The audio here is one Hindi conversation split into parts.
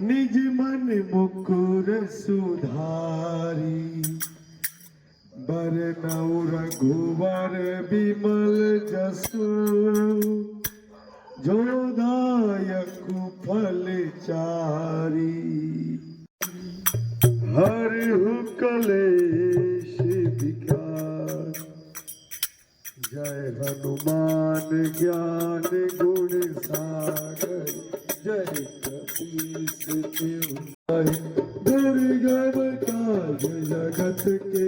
निज मन मुकुर सुधारी। बरनऊ रघुवर विमल जसु। जोदायक फल चारी। हर कलेश जय हनुमान ज्ञान गुण सागर। जय जगत के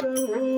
Oh,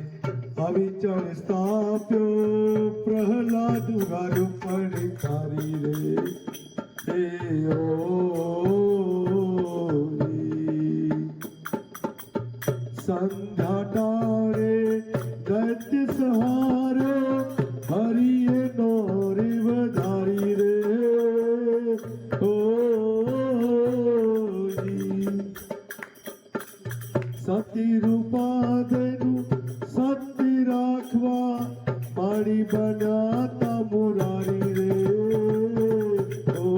अविचल स्थाप्यो प्रहलाद गारु परिकारी रे हे संध्या टारे दैत्य सहारो हरिये नोरे वधारी रे ओ सती रूपा देनु सत રાખવા પાણી બનાતા મુરારી રે ઓ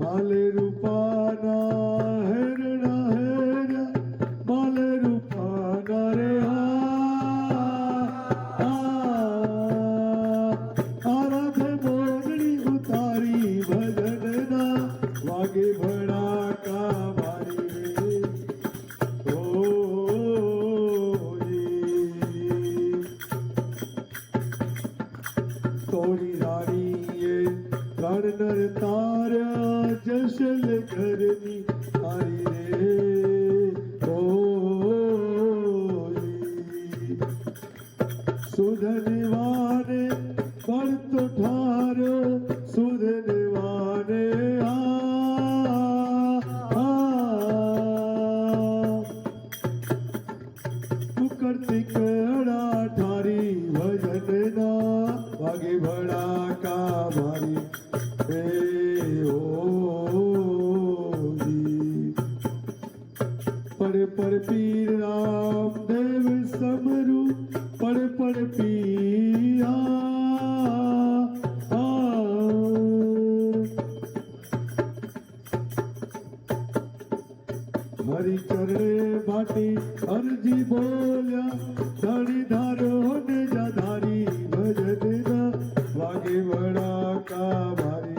માલે રૂપાના હેરણા હેરા માલે રૂપાના રે આરાધે મોરણી ઉતારી ભજનના વાગે ભડાકા कुशल करनी आई रे सुधन वारे पर तो ठारो सुधन पीर रामदेव समरू पढ़ पढ़ पिया। हरी चरे भाटी हरजी बोलिया धड़ी धारो ने जा धारी भजन वागे बड़ा का भारी।